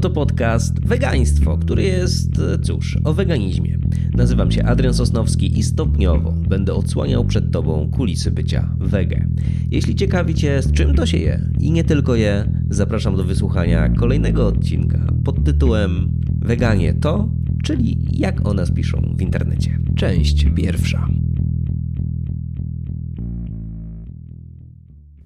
Oto podcast Wegaństwo, który jest, cóż, o weganizmie. Nazywam się Adrian Sosnowski i stopniowo będę odsłaniał przed Tobą kulisy bycia wege. Jeśli ciekawi Cię, z czym to się je i nie tylko je, zapraszam do wysłuchania kolejnego odcinka pod tytułem Weganie to, czyli jak o nas piszą w internecie. Część pierwsza.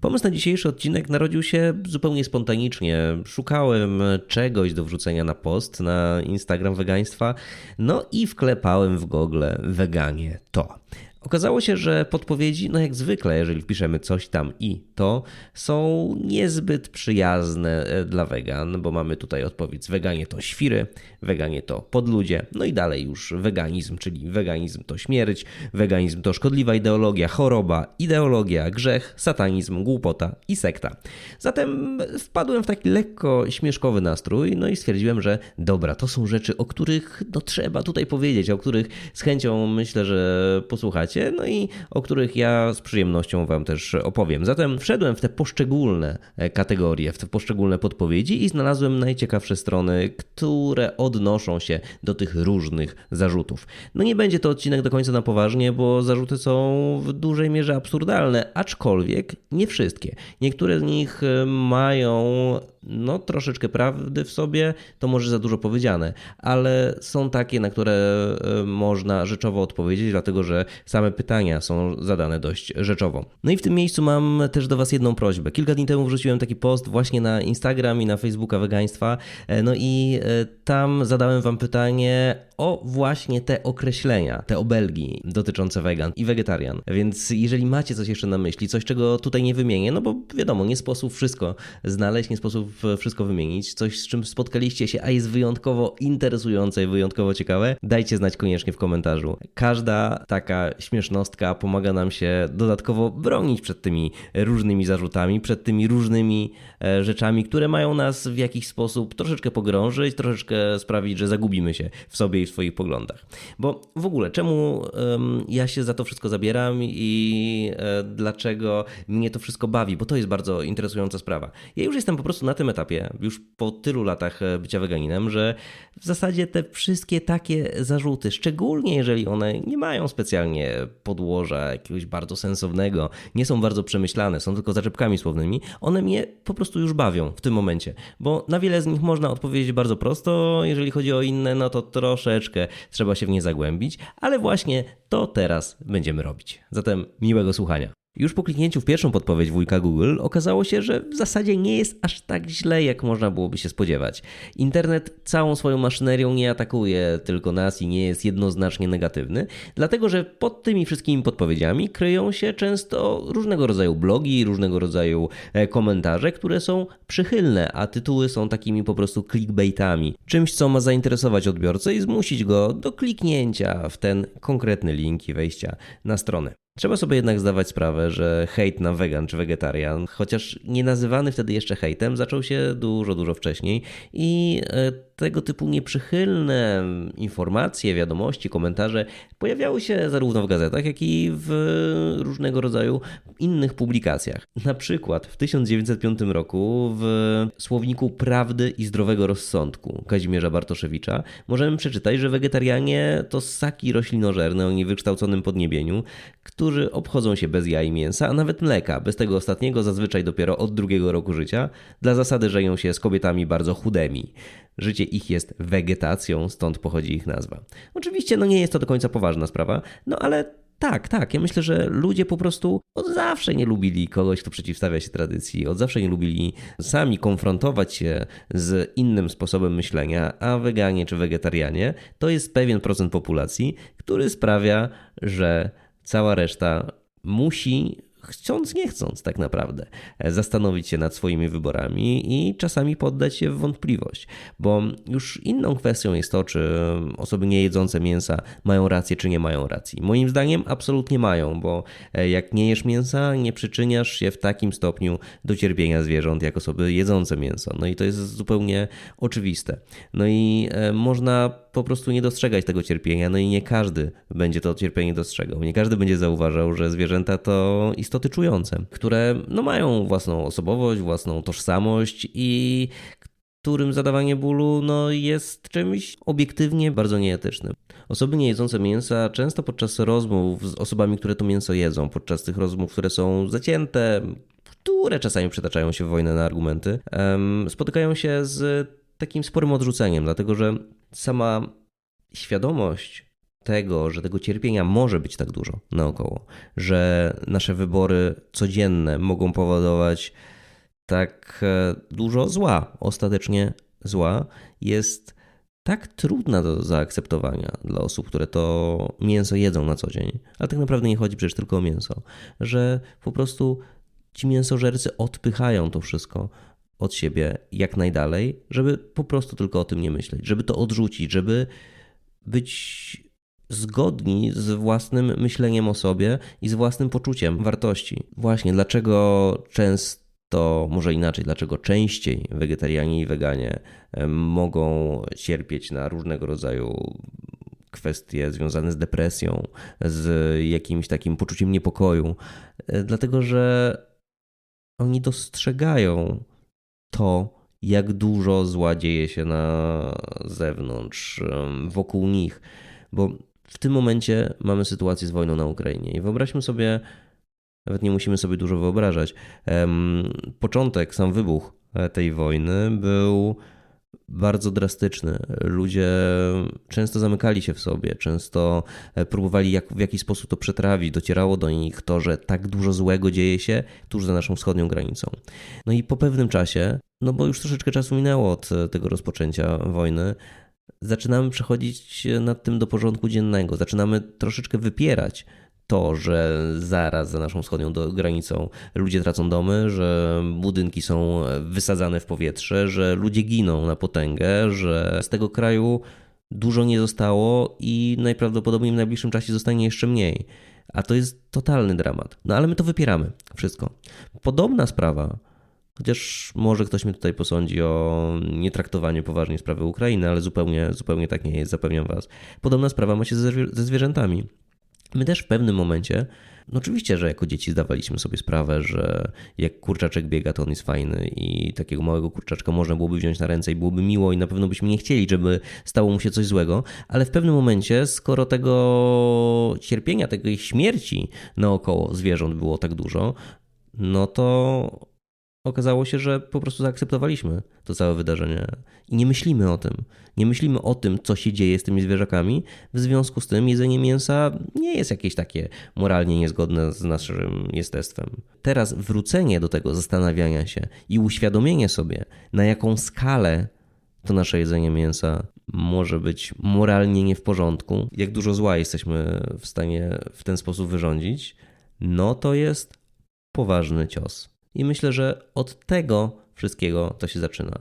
Pomysł na dzisiejszy odcinek narodził się zupełnie spontanicznie. Szukałem czegoś do wrzucenia na post na Instagram wegaństwa, no i wklepałem w Google weganie to. Okazało się, że podpowiedzi, no jak zwykle, jeżeli wpiszemy coś tam i to, są niezbyt przyjazne e, dla wegan, bo mamy tutaj odpowiedź: weganie to świry, weganie to podludzie, no i dalej już weganizm, czyli weganizm to śmierć, weganizm to szkodliwa ideologia, choroba, ideologia, grzech, satanizm, głupota i sekta. Zatem wpadłem w taki lekko śmieszkowy nastrój, no i stwierdziłem, że dobra, to są rzeczy, o których no, trzeba tutaj powiedzieć, o których z chęcią myślę, że no i o których ja z przyjemnością Wam też opowiem. Zatem wszedłem w te poszczególne e, kategorie, w te poszczególne podpowiedzi i znalazłem najciekawsze strony, które odnoszą się do tych różnych zarzutów. No nie będzie to odcinek do końca na poważnie, bo zarzuty są w dużej mierze absurdalne, aczkolwiek nie wszystkie. Niektóre z nich e, mają no troszeczkę prawdy w sobie, to może za dużo powiedziane, ale są takie, na które e, można rzeczowo odpowiedzieć, dlatego że same pytania są zadane dość rzeczowo. No i w tym miejscu mam też do Was jedną prośbę. Kilka dni temu wrzuciłem taki post właśnie na Instagram i na Facebooka wegaństwa, e, no i e, tam zadałem Wam pytanie o właśnie te określenia, te obelgi dotyczące wegan i wegetarian. Więc jeżeli macie coś jeszcze na myśli, coś czego tutaj nie wymienię, no bo wiadomo, nie sposób wszystko znaleźć, nie sposób wszystko wymienić, coś z czym spotkaliście się, a jest wyjątkowo interesujące i wyjątkowo ciekawe, dajcie znać koniecznie w komentarzu. Każda taka śmiesznostka pomaga nam się dodatkowo bronić przed tymi różnymi zarzutami, przed tymi różnymi e, rzeczami, które mają nas w jakiś sposób troszeczkę pogrążyć, troszeczkę sprawić, że zagubimy się w sobie i w swoich poglądach. Bo w ogóle, czemu um, ja się za to wszystko zabieram i e, dlaczego mnie to wszystko bawi, bo to jest bardzo interesująca sprawa. Ja już jestem po prostu na tym etapie, już po tylu latach e, bycia weganinem, że w zasadzie te wszystkie takie zarzuty, szczególnie jeżeli one nie mają specjalnie podłoża jakiegoś bardzo sensownego, nie są bardzo przemyślane, są tylko zaczepkami słownymi, one mnie po prostu już bawią w tym momencie, bo na wiele z nich można odpowiedzieć bardzo prosto, jeżeli chodzi o inne, no to troszeczkę trzeba się w nie zagłębić, ale właśnie to teraz będziemy robić. Zatem miłego słuchania. Już po kliknięciu w pierwszą podpowiedź wujka Google okazało się, że w zasadzie nie jest aż tak źle, jak można byłoby się spodziewać. Internet całą swoją maszynerią nie atakuje tylko nas i nie jest jednoznacznie negatywny, dlatego że pod tymi wszystkimi podpowiedziami kryją się często różnego rodzaju blogi, różnego rodzaju e, komentarze, które są przychylne, a tytuły są takimi po prostu clickbaitami. Czymś, co ma zainteresować odbiorcę i zmusić go do kliknięcia w ten konkretny link i wejścia na stronę. Trzeba sobie jednak zdawać sprawę, że hejt na wegan czy wegetarian, chociaż nie nazywany wtedy jeszcze hejtem, zaczął się dużo, dużo wcześniej i e, tego typu nieprzychylne informacje, wiadomości, komentarze pojawiały się zarówno w gazetach, jak i w różnego rodzaju innych publikacjach. Na przykład w 1905 roku w słowniku Prawdy i Zdrowego Rozsądku Kazimierza Bartoszewicza możemy przeczytać, że wegetarianie to ssaki roślinożerne o niewykształconym podniebieniu, którzy obchodzą się bez jaj i mięsa, a nawet mleka, bez tego ostatniego zazwyczaj dopiero od drugiego roku życia, dla zasady żyją się z kobietami bardzo chudemi. Życie ich jest wegetacją, stąd pochodzi ich nazwa. Oczywiście no nie jest to do końca poważna sprawa, no ale tak, tak. Ja myślę, że ludzie po prostu od zawsze nie lubili kogoś, kto przeciwstawia się tradycji, od zawsze nie lubili sami konfrontować się z innym sposobem myślenia, a weganie czy wegetarianie to jest pewien procent populacji, który sprawia, że cała reszta musi chcąc, nie chcąc, tak naprawdę, e, zastanowić się nad swoimi wyborami i czasami poddać się w wątpliwość. Bo już inną kwestią jest to, czy osoby niejedzące mięsa mają rację, czy nie mają racji. Moim zdaniem absolutnie mają, bo e, jak nie jesz mięsa, nie przyczyniasz się w takim stopniu do cierpienia zwierząt, jak osoby jedzące mięso. No i to jest zupełnie oczywiste. No i e, można po prostu nie dostrzegać tego cierpienia, no i nie każdy będzie to cierpienie dostrzegał. Nie każdy będzie zauważał, że zwierzęta to istoty czujące, które no, mają własną osobowość, własną tożsamość i którym zadawanie bólu no, jest czymś obiektywnie bardzo nieetycznym. Osoby niejedzące mięsa często podczas rozmów z osobami, które to mięso jedzą, podczas tych rozmów, które są zacięte, które czasami przetaczają się w wojnę na argumenty, spotykają się z takim sporym odrzuceniem, dlatego że sama świadomość tego, że tego cierpienia może być tak dużo naokoło, że nasze wybory codzienne mogą powodować tak e, dużo zła, ostatecznie zła, jest tak trudna do zaakceptowania dla osób, które to mięso jedzą na co dzień, ale tak naprawdę nie chodzi przecież tylko o mięso, że po prostu ci mięsożercy odpychają to wszystko od siebie jak najdalej, żeby po prostu tylko o tym nie myśleć, żeby to odrzucić, żeby być zgodni z własnym myśleniem o sobie i z własnym poczuciem wartości. Właśnie dlaczego często, może inaczej, dlaczego częściej wegetarianie i weganie mogą cierpieć na różnego rodzaju kwestie związane z depresją, z jakimś takim poczuciem niepokoju, e, dlatego że oni dostrzegają to, jak dużo zła dzieje się na zewnątrz, wokół nich, bo w tym momencie mamy sytuację z wojną na Ukrainie i wyobraźmy sobie, nawet nie musimy sobie dużo wyobrażać, początek, sam wybuch e, tej wojny był bardzo drastyczny. Ludzie często zamykali się w sobie, często e, próbowali jak, w jakiś sposób to przetrawić. Docierało do nich to, że tak dużo złego dzieje się tuż za naszą wschodnią granicą. No i po pewnym czasie, no bo już troszeczkę czasu minęło od e, tego rozpoczęcia wojny, zaczynamy przechodzić nad tym do porządku dziennego, zaczynamy troszeczkę wypierać to, że zaraz za naszą wschodnią granicą ludzie tracą domy, że budynki są wysadzane w powietrze, że ludzie giną na potęgę, że z tego kraju dużo nie zostało i najprawdopodobniej w najbliższym czasie zostanie jeszcze mniej. A to jest totalny dramat. No ale my to wypieramy wszystko. Podobna sprawa Chociaż może ktoś mnie tutaj posądzi o nietraktowaniu poważnie sprawy Ukrainy, ale zupełnie, zupełnie tak nie jest, zapewniam Was. Podobna sprawa ma się ze, ze zwierzętami. My też w pewnym momencie, no oczywiście, że jako dzieci zdawaliśmy sobie sprawę, że jak kurczaczek biega, to on jest fajny i takiego małego kurczaczka można byłoby wziąć na ręce i byłoby miło i na pewno byśmy nie chcieli, żeby stało mu się coś złego, ale w pewnym momencie, skoro tego cierpienia, tej śmierci naokoło zwierząt było tak dużo, no to okazało się, że po prostu zaakceptowaliśmy to całe wydarzenie i nie myślimy o tym. Nie myślimy o tym, co się dzieje z tymi zwierzakami. W związku z tym jedzenie mięsa nie jest jakieś takie moralnie niezgodne z naszym jestestwem. Teraz wrócenie do tego zastanawiania się i uświadomienie sobie, na jaką skalę to nasze jedzenie mięsa może być moralnie nie w porządku, jak dużo zła jesteśmy w stanie w ten sposób wyrządzić, no to jest poważny cios. I myślę, że od tego wszystkiego to się zaczyna.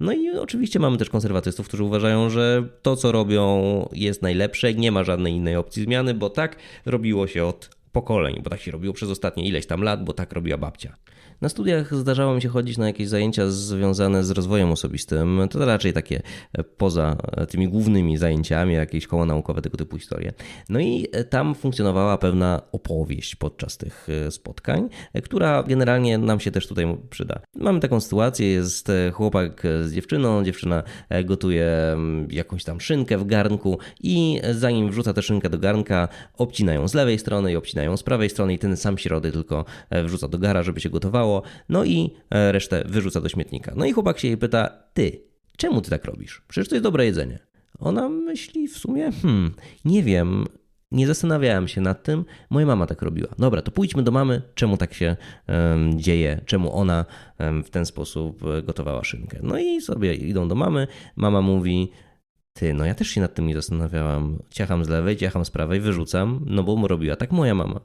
No i oczywiście mamy też konserwatystów, którzy uważają, że to, co robią, jest najlepsze, nie ma żadnej innej opcji zmiany, bo tak robiło się od pokoleń, bo tak się robiło przez ostatnie ileś tam lat, bo tak robiła babcia. Na studiach zdarzało mi się chodzić na jakieś zajęcia związane z rozwojem osobistym. To raczej takie e, poza e, tymi głównymi zajęciami, jakieś koło naukowe, tego typu historie. No i e, tam funkcjonowała pewna opowieść podczas tych spotkań, która generalnie nam się też tutaj przyda. Mamy taką sytuację, jest chłopak z dziewczyną, dziewczyna gotuje mm, jakąś tam szynkę w garnku i zanim wrzuca tę szynkę do garnka, obcinają z lewej strony i obcinają z prawej strony i ten sam środek tylko wrzuca do gara, żeby się gotowało no i e, resztę wyrzuca do śmietnika. No i chłopak się jej pyta, ty, czemu ty tak robisz? Przecież to jest dobre jedzenie. Ona myśli w sumie, hmm, nie wiem, nie zastanawiałem się nad tym, moja mama tak robiła. Dobra, to pójdźmy do mamy, czemu tak się um, dzieje, czemu ona um, w ten sposób e, gotowała szynkę. No i sobie idą do mamy, mama mówi, ty, no ja też się nad tym nie zastanawiałam. Ciacham z lewej, ciacham z prawej, wyrzucam, no bo robiła tak moja mama.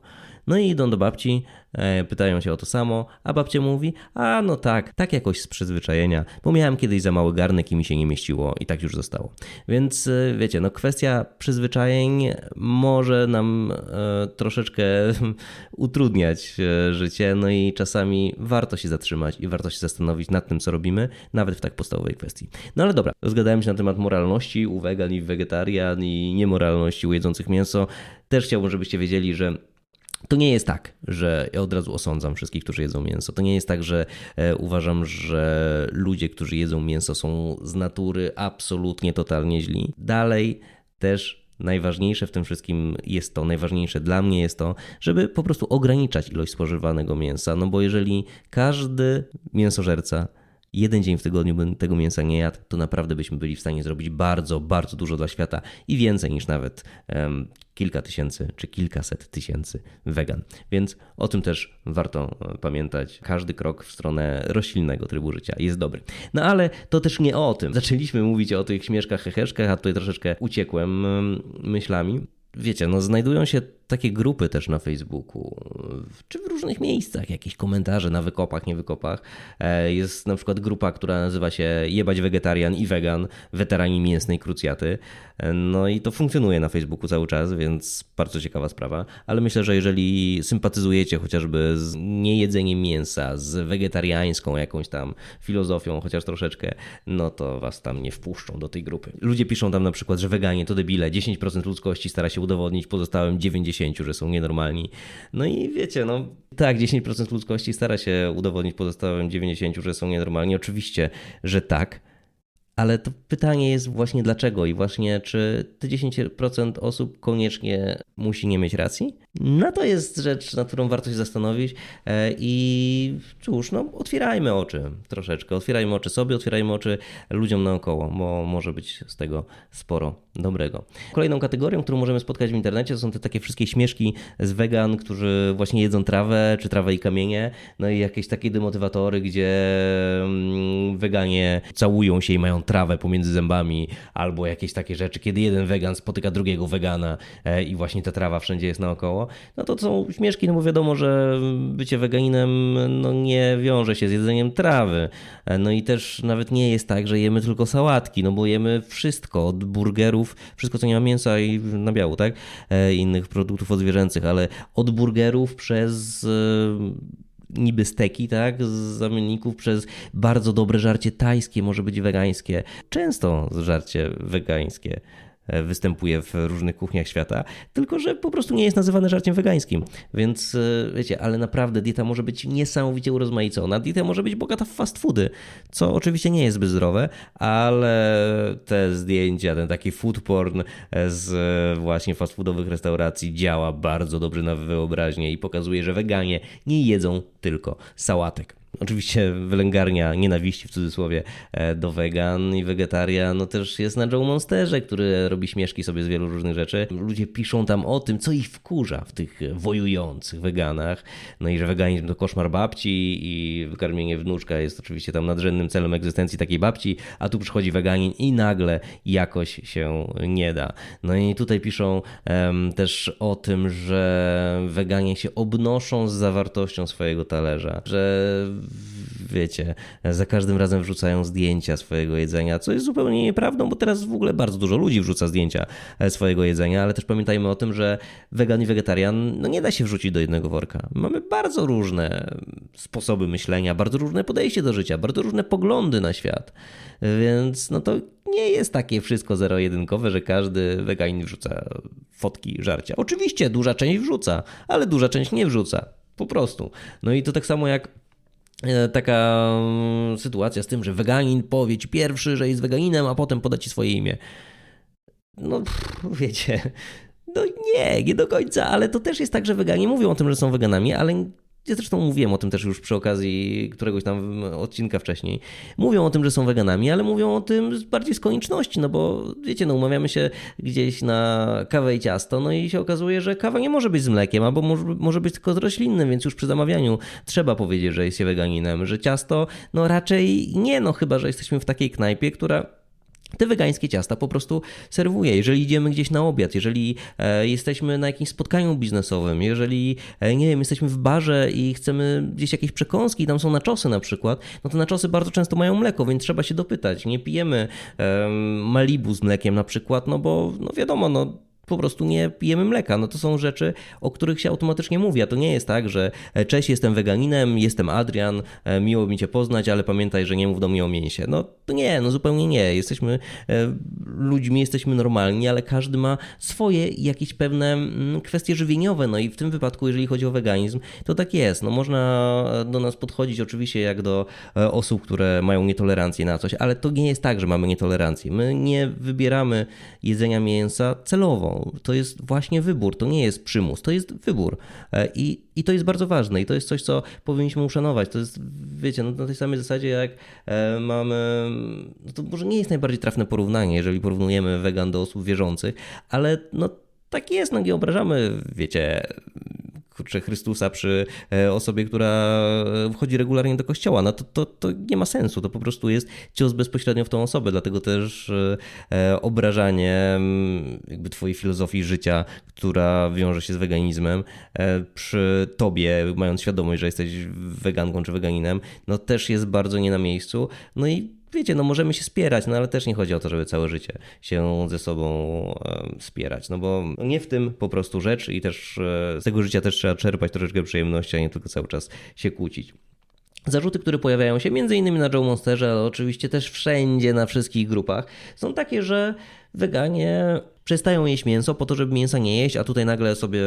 No i idą do babci, e, pytają się o to samo, a babcia mówi, a no tak, tak jakoś z przyzwyczajenia, bo miałem kiedyś za mały garnek i mi się nie mieściło i tak już zostało. Więc e, wiecie, no kwestia przyzwyczajeń może nam e, troszeczkę utrudniać życie, no i czasami warto się zatrzymać i warto się zastanowić nad tym, co robimy, nawet w tak podstawowej kwestii. No ale dobra, zgadałem się na temat moralności u wegan i wegetarian i niemoralności u jedzących mięso. Też chciałbym, żebyście wiedzieli, że to nie jest tak, że ja od razu osądzam wszystkich, którzy jedzą mięso. To nie jest tak, że e, uważam, że ludzie, którzy jedzą mięso są z natury absolutnie totalnie źli. Dalej też najważniejsze w tym wszystkim jest to, najważniejsze dla mnie jest to, żeby po prostu ograniczać ilość spożywanego mięsa. No bo jeżeli każdy mięsożerca jeden dzień w tygodniu bym tego mięsa nie jadł, to naprawdę byśmy byli w stanie zrobić bardzo, bardzo dużo dla świata i więcej niż nawet um, kilka tysięcy czy kilkaset tysięcy wegan. Więc o tym też warto e, pamiętać. Każdy krok w stronę roślinnego trybu życia jest dobry. No ale to też nie o tym. Zaczęliśmy mówić o tych śmieszkach, heheszkach, a tutaj troszeczkę uciekłem myślami. Wiecie, no znajdują się takie grupy też na Facebooku, czy w różnych miejscach, jakieś komentarze na wykopach, nie wykopach. E, jest na przykład grupa, która nazywa się Jebać Wegetarian i Wegan, weterani mięsnej krucjaty. E, no i to funkcjonuje na Facebooku cały czas, więc bardzo ciekawa sprawa. Ale myślę, że jeżeli sympatyzujecie chociażby z niejedzeniem mięsa, z wegetariańską jakąś tam filozofią, chociaż troszeczkę, no to was tam nie wpuszczą do tej grupy. Ludzie piszą tam na przykład, że weganie to debile, 10% ludzkości stara się udowodnić pozostałym 90 że są nienormalni. No i wiecie, no tak, 10% ludzkości stara się udowodnić pozostałym 90, że są nienormalni. Oczywiście, że tak. Ale to pytanie jest właśnie dlaczego i właśnie czy te 10% osób koniecznie musi nie mieć racji? No to jest rzecz, nad którą warto się zastanowić e, i cóż, no otwierajmy oczy troszeczkę, otwierajmy oczy sobie, otwierajmy oczy ludziom naokoło, bo może być z tego sporo dobrego. Kolejną kategorią, którą możemy spotkać w internecie, to są te takie wszystkie śmieszki z wegan, którzy właśnie jedzą trawę, czy trawę i kamienie, no i jakieś takie demotywatory, gdzie mm, weganie całują się i mają trawę pomiędzy zębami, albo jakieś takie rzeczy, kiedy jeden wegan spotyka drugiego wegana e, i właśnie ta trawa wszędzie jest naokoło, no to są śmieszki, no bo wiadomo, że bycie weganinem no nie wiąże się z jedzeniem trawy. E, no i też nawet nie jest tak, że jemy tylko sałatki, no bo jemy wszystko, od burgerów, wszystko co nie ma mięsa i nabiału, tak? E, innych produktów odzwierzęcych, ale od burgerów przez niby steki, tak, z zamienników przez bardzo dobre żarcie tajskie, może być wegańskie. Często żarcie wegańskie. E, występuje w różnych kuchniach świata, tylko że po prostu nie jest nazywane żarciem wegańskim. Więc e, wiecie, ale naprawdę dieta może być niesamowicie urozmaicona. Dieta może być bogata w fast foody, co oczywiście nie jest zbyt zdrowe, ale te zdjęcia, ten taki food porn z właśnie fast foodowych restauracji działa bardzo dobrze na wyobraźnię i pokazuje, że weganie nie jedzą tylko sałatek. Oczywiście wylęgarnia nienawiści w cudzysłowie e, do wegan i wegetaria, no też jest na Joe Monsterze, który robi śmieszki sobie z wielu różnych rzeczy. Ludzie piszą tam o tym, co ich wkurza w tych wojujących weganach. No i że weganizm to koszmar babci i wykarmienie wnuczka jest oczywiście tam nadrzędnym celem egzystencji takiej babci, a tu przychodzi weganin i nagle jakoś się nie da. No i tutaj piszą um, też o tym, że weganie się obnoszą z zawartością swojego talerza, że wiecie, za każdym razem wrzucają zdjęcia swojego jedzenia, co jest zupełnie nieprawdą, bo teraz w ogóle bardzo dużo ludzi wrzuca zdjęcia e, swojego jedzenia, ale też pamiętajmy o tym, że wegan i wegetarian no nie da się wrzucić do jednego worka. Mamy bardzo różne sposoby myślenia, bardzo różne podejście do życia, bardzo różne poglądy na świat, więc no to nie jest takie wszystko zero-jedynkowe, że każdy weganin wrzuca fotki żarcia. Oczywiście duża część wrzuca, ale duża część nie wrzuca. Po prostu. No i to tak samo jak taka mm, sytuacja z tym, że weganin powie ci pierwszy, że jest weganinem, a potem poda ci swoje imię. No, wiecie, no nie, nie do końca, ale to też jest tak, że weganie mówią o tym, że są weganami, ale ja zresztą mówiłem o tym też już przy okazji któregoś tam odcinka wcześniej. Mówią o tym, że są weganami, ale mówią o tym bardziej z konieczności, no bo wiecie, no umawiamy się gdzieś na kawę i ciasto, no i się okazuje, że kawa nie może być z mlekiem, albo może, może być tylko z roślinnym, więc już przy zamawianiu trzeba powiedzieć, że jest się weganinem, że ciasto, no raczej nie, no chyba, że jesteśmy w takiej knajpie, która te wegańskie ciasta po prostu serwuję. Jeżeli idziemy gdzieś na obiad, jeżeli e, jesteśmy na jakimś spotkaniu biznesowym, jeżeli, e, nie wiem, jesteśmy w barze i chcemy gdzieś jakieś przekąski, tam są naczosy na przykład, no to naczosy bardzo często mają mleko, więc trzeba się dopytać. Nie pijemy Malibu z mlekiem na przykład, no bo no wiadomo, no po prostu nie pijemy mleka. No to są rzeczy, o których się automatycznie mówi. A to nie jest tak, że e, cześć, jestem weganinem, jestem Adrian, e, miło mi cię poznać, ale pamiętaj, że nie mów do mnie o mięsie. No to nie, no zupełnie nie. Jesteśmy e, ludźmi, jesteśmy normalni, ale każdy ma swoje jakieś pewne mm, kwestie żywieniowe. No i w tym wypadku, jeżeli chodzi o weganizm, to tak jest. No można do nas podchodzić oczywiście jak do osób, które mają nietolerancję na coś, ale to nie jest tak, że mamy nietolerancję. My nie wybieramy jedzenia mięsa celowo to jest właśnie wybór, to nie jest przymus, to jest wybór. E, I, i to jest bardzo ważne i to jest coś, co powinniśmy uszanować. To jest, wiecie, no, na tej samej zasadzie jak e, mamy, no to może nie jest najbardziej trafne porównanie, jeżeli porównujemy wegan do osób wierzących, ale no tak jest, no nie obrażamy, wiecie, kurczę, Chrystusa przy e, osobie, która wchodzi regularnie do kościoła. No to, to, to nie ma sensu, to po prostu jest cios bezpośrednio w tą osobę, dlatego też e, e, obrażanie jakby twojej filozofii życia, która wiąże się z weganizmem, przy tobie, mając świadomość, że jesteś weganką czy weganinem, no też jest bardzo nie na miejscu. No i wiecie, no możemy się spierać, no ale też nie chodzi o to, żeby całe życie się ze sobą spierać, no bo nie w tym po prostu rzecz i też e, z tego życia też trzeba czerpać troszeczkę przyjemności, a nie tylko cały czas się kłócić. Zarzuty, które pojawiają się m.in. na Joe Monsterze, ale oczywiście też wszędzie, na wszystkich grupach, są takie, że weganie przestają jeść mięso po to, żeby mięsa nie jeść, a tutaj nagle sobie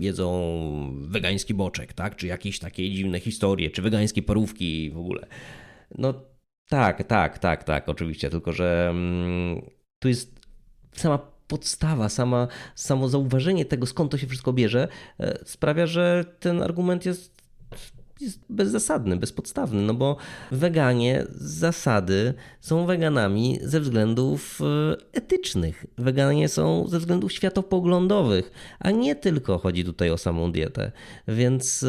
jedzą wegański boczek, tak? Czy jakieś takie dziwne historie, czy wegańskie parówki w ogóle. No tak, tak, tak, tak, oczywiście, tylko że mm, tu jest sama podstawa, sama, samo zauważenie tego, skąd to się wszystko bierze, e, sprawia, że ten argument jest jest bezzasadny, bezpodstawny, no bo weganie z zasady są weganami ze względów e, etycznych. Weganie są ze względów światopoglądowych, a nie tylko chodzi tutaj o samą dietę. Więc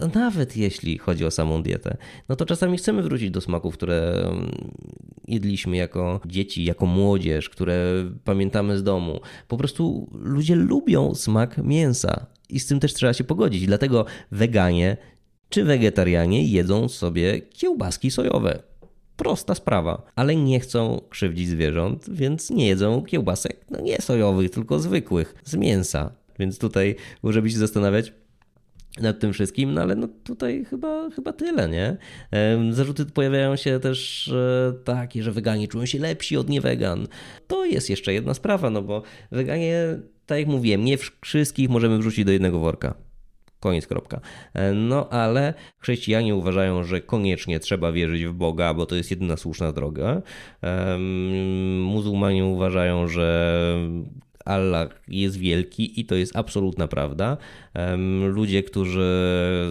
e, nawet jeśli chodzi o samą dietę, no to czasami chcemy wrócić do smaków, które mm, jedliśmy jako dzieci, jako młodzież, które pamiętamy z domu. Po prostu ludzie lubią smak mięsa. I z tym też trzeba się pogodzić. Dlatego weganie czy wegetarianie jedzą sobie kiełbaski sojowe. Prosta sprawa, ale nie chcą krzywdzić zwierząt, więc nie jedzą kiełbasek, no nie sojowych, tylko zwykłych, z mięsa. Więc tutaj żeby się zastanawiać, nad tym wszystkim, no ale no tutaj chyba, chyba tyle, nie? Zarzuty pojawiają się też takie, że weganie czują się lepsi od niewegan. To jest jeszcze jedna sprawa, no bo weganie, tak jak mówiłem, nie wszystkich możemy wrzucić do jednego worka. Koniec, kropka. E, no ale chrześcijanie uważają, że koniecznie trzeba wierzyć w Boga, bo to jest jedyna słuszna droga. Muzułmanie uważają, że Allah jest wielki i to jest absolutna prawda. Ludzie, którzy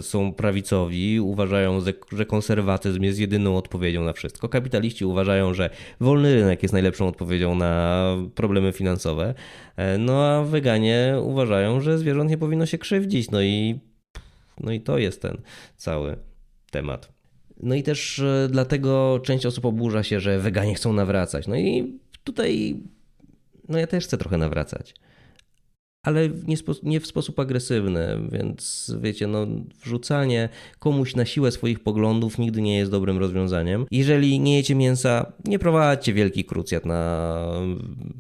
są prawicowi, uważają, że konserwatyzm jest jedyną odpowiedzią na wszystko. Kapitaliści uważają, że wolny rynek jest najlepszą odpowiedzią na problemy finansowe. E, no a weganie uważają, że zwierząt nie powinno się krzywdzić. No i, no i to jest ten cały temat. No i też e, dlatego część osób oburza się, że weganie chcą nawracać. No i tutaj no ja też chcę trochę nawracać. Ale nie, nie, w sposób agresywny, więc wiecie, no, wrzucanie komuś na siłę swoich poglądów nigdy nie jest dobrym rozwiązaniem. Jeżeli nie jecie mięsa, nie prowadźcie wielkich krucjat na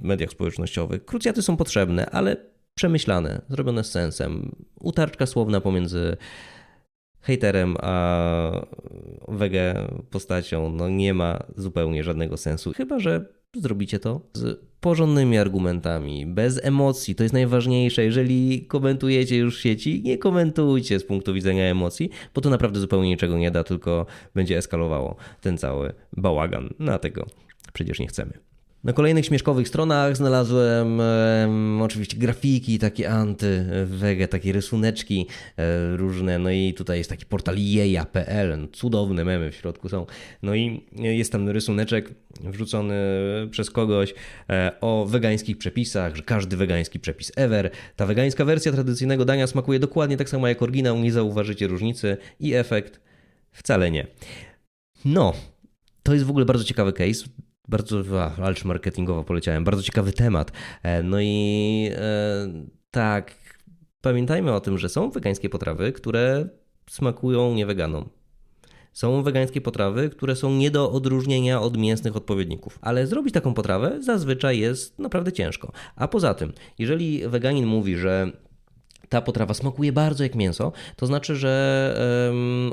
mediach społecznościowych. Krucjaty są potrzebne, ale przemyślane, zrobione z sensem. Utarczka słowna pomiędzy hejterem a wege postacią no nie ma zupełnie żadnego sensu. Chyba, że zrobicie to z porządnymi argumentami, bez emocji. To jest najważniejsze. Jeżeli komentujecie już sieci, nie komentujcie z punktu widzenia emocji, bo to naprawdę zupełnie niczego nie da, tylko będzie eskalowało ten cały bałagan. Na tego przecież nie chcemy. Na kolejnych śmieszkowych stronach znalazłem oczywiście grafiki takie anty-wege, takie rysuneczki e, różne, no i tutaj jest taki portal jeja.pl, cudowne memy w środku są. No i jest tam rysuneczek wrzucony przez kogoś e, o wegańskich przepisach, że każdy wegański przepis ever. Ta wegańska wersja tradycyjnego dania smakuje dokładnie tak samo jak oryginał, nie zauważycie różnicy i efekt wcale nie. No, to jest w ogóle bardzo ciekawy case. Bardzo, alcz marketingowo poleciałem, bardzo ciekawy temat. E, no i e, tak, pamiętajmy o tym, że są wegańskie potrawy, które smakują nieweganom. Są wegańskie potrawy, które są nie do odróżnienia od mięsnych odpowiedników, ale zrobić taką potrawę zazwyczaj jest naprawdę ciężko. A poza tym, jeżeli weganin mówi, że ta potrawa smakuje bardzo jak mięso, to znaczy, że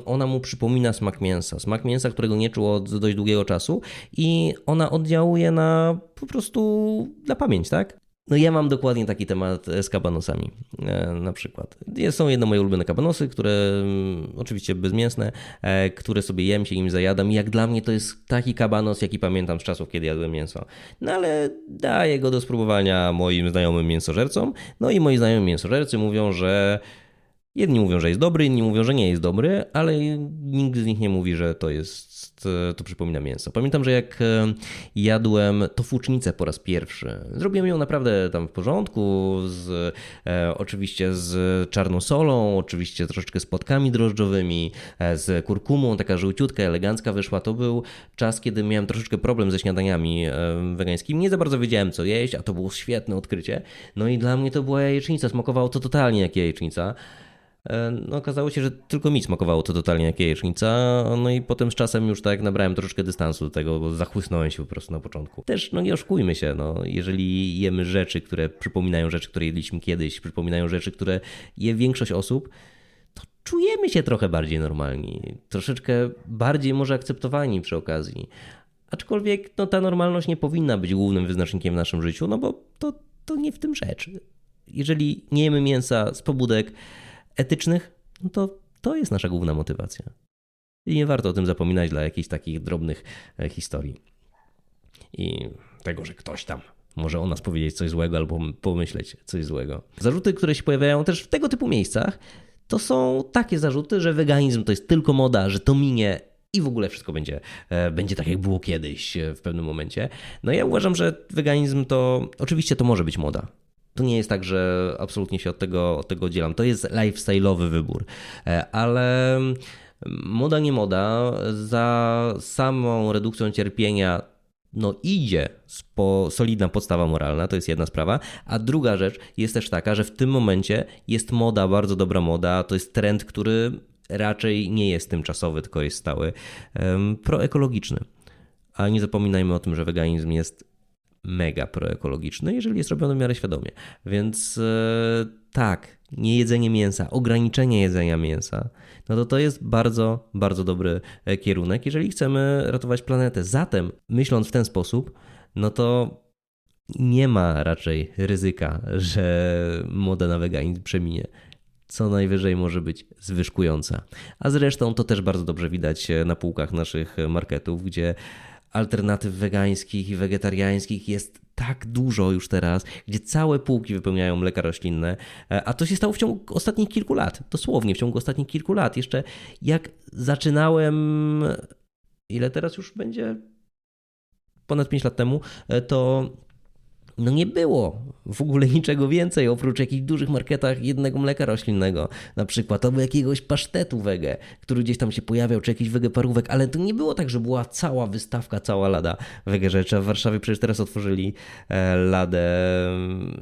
ona mu przypomina smak mięsa. Smak mięsa, którego nie czuł od dość długiego czasu i ona oddziałuje na po prostu na pamięć, tak? No ja mam dokładnie taki temat z kabanosami e, na przykład. Są jedne moje ulubione kabanosy, które mm, oczywiście bezmięsne, e, które sobie jem się im zajadam i jak dla mnie to jest taki kabanos, jaki pamiętam z czasów, kiedy jadłem mięso. No ale daję go do spróbowania moim znajomym mięsożercom, no i moi znajomi mięsożercy mówią, że Jedni mówią, że jest dobry, inni mówią, że nie jest dobry, ale nikt z nich nie mówi, że to jest, to przypomina mięso. Pamiętam, że jak e, jadłem tofucznicę po raz pierwszy, zrobiłem ją naprawdę tam w porządku, z, e, oczywiście z czarną solą, oczywiście troszeczkę z płatkami drożdżowymi, e, z kurkumą, taka żółciutka, elegancka wyszła. To był czas, kiedy miałem troszeczkę problem ze śniadaniami e, wegańskimi. Nie za bardzo wiedziałem, co jeść, a to było świetne odkrycie. No i dla mnie to była jajecznica, smakowało to totalnie jak jajecznica. E, no, okazało się, że tylko mi smakowało to totalnie jak jajecznica, no i potem z czasem już tak nabrałem troszeczkę dystansu do tego, bo zachłysnąłem się po prostu na początku. Też, no nie oszukujmy się, no, jeżeli jemy rzeczy, które przypominają rzeczy, które jedliśmy kiedyś, przypominają rzeczy, które je większość osób, to czujemy się trochę bardziej normalni, troszeczkę bardziej może akceptowani przy okazji. Aczkolwiek no, ta normalność nie powinna być głównym wyznacznikiem w naszym życiu, no bo to, to nie w tym rzecz. Jeżeli nie jemy mięsa z pobudek, etycznych, no to to jest nasza główna motywacja. I nie warto o tym zapominać dla jakichś takich drobnych e, historii. I tego, że ktoś tam może o nas powiedzieć coś złego albo pomyśleć coś złego. Zarzuty, które się pojawiają też w tego typu miejscach, to są takie zarzuty, że weganizm to jest tylko moda, że to minie i w ogóle wszystko będzie, e, będzie tak, jak było kiedyś e, w pewnym momencie. No ja uważam, że weganizm to oczywiście to może być moda. To nie jest tak, że absolutnie się od tego, od tego oddzielam. To jest lifestyle'owy wybór, e, ale moda nie moda, za samą redukcją cierpienia no idzie spo, solidna podstawa moralna, to jest jedna sprawa, a druga rzecz jest też taka, że w tym momencie jest moda, bardzo dobra moda, to jest trend, który raczej nie jest tymczasowy, tylko jest stały, proekologiczny. A nie zapominajmy o tym, że weganizm jest mega proekologiczny, jeżeli jest robione w miarę świadomie. Więc e, tak, nie jedzenie mięsa, ograniczenie jedzenia mięsa, no to to jest bardzo, bardzo dobry e, kierunek, jeżeli chcemy ratować planetę. Zatem, myśląc w ten sposób, no to nie ma raczej ryzyka, że moda na weganizm przeminie co najwyżej może być zwyżkująca. A zresztą to też bardzo dobrze widać na półkach naszych marketów, gdzie alternatyw wegańskich i wegetariańskich jest tak dużo już teraz, gdzie całe półki wypełniają mleka roślinne, e, a to się stało w ciągu ostatnich kilku lat, dosłownie w ciągu ostatnich kilku lat. Jeszcze jak zaczynałem, ile teraz już będzie? Ponad 5 lat temu, e, to no nie było w ogóle niczego więcej oprócz jakichś dużych marketach jednego mleka roślinnego, na przykład, albo jakiegoś pasztetu wege, który gdzieś tam się pojawiał, czy jakiś wege parówek, ale to nie było tak, że była cała wystawka, cała lada wege rzeczy. W Warszawie przecież teraz otworzyli e, ladę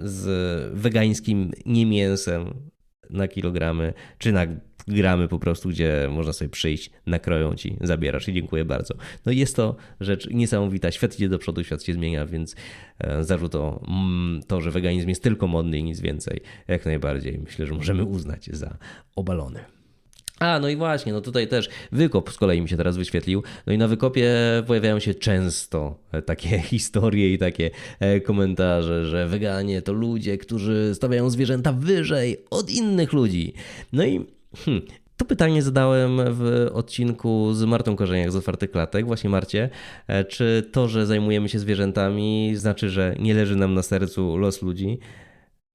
z wegańskim niemięsem na kilogramy, czy na gramy po prostu, gdzie można sobie przyjść, nakroją ci, zabierasz i dziękuję bardzo. No jest to rzecz niesamowita. Świat idzie do przodu, świat się zmienia, więc e, zarzut o mm, to, że weganizm jest tylko modny i nic więcej, jak najbardziej myślę, że możemy uznać za obalony. A, no i właśnie, no tutaj też wykop z kolei mi się teraz wyświetlił. No i na wykopie pojawiają się często takie historie i takie e, komentarze, że weganie to ludzie, którzy stawiają zwierzęta wyżej od innych ludzi. No i Hmm. To pytanie zadałem w odcinku z Martą Korzeniak z Otwartych Klatek, właśnie Marcie. E, czy to, że zajmujemy się zwierzętami, znaczy, że nie leży nam na sercu los ludzi?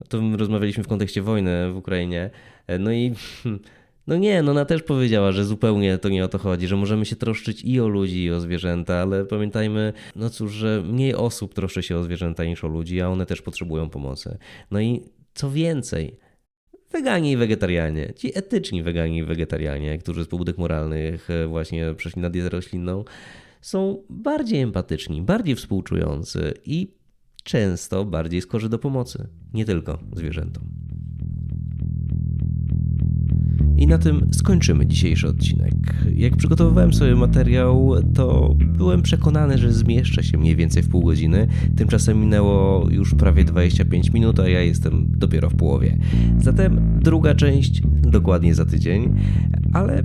To rozmawialiśmy w kontekście wojny w Ukrainie. E, no i hmm, no nie, no ona też powiedziała, że zupełnie to nie o to chodzi, że możemy się troszczyć i o ludzi, i o zwierzęta, ale pamiętajmy, no cóż, że mniej osób troszczy się o zwierzęta niż o ludzi, a one też potrzebują pomocy. No i co więcej, weganie i wegetarianie, ci etyczni weganie i wegetarianie, którzy z pobudek moralnych e, właśnie przeszli na dietę roślinną, są bardziej empatyczni, bardziej współczujący i często bardziej skorzy do pomocy, nie tylko zwierzętom. I na tym skończymy dzisiejszy odcinek. Jak przygotowywałem sobie materiał, to byłem przekonany, że zmieszczę się mniej więcej w pół godziny. Tymczasem minęło już prawie 25 minut, a ja jestem dopiero w połowie. Zatem druga część dokładnie za tydzień, ale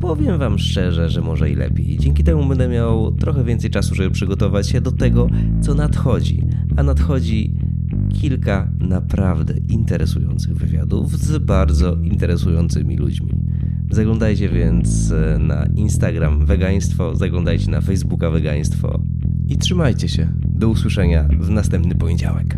powiem Wam szczerze, że może i lepiej. Dzięki temu będę miał trochę więcej czasu, żeby przygotować się do tego, co nadchodzi. A nadchodzi kilka naprawdę interesujących wywiadów z bardzo interesującymi ludźmi. Zaglądajcie więc e, na Instagram Wegaństwo, zaglądajcie na Facebooka Wegaństwo i trzymajcie się. Do usłyszenia w następny poniedziałek.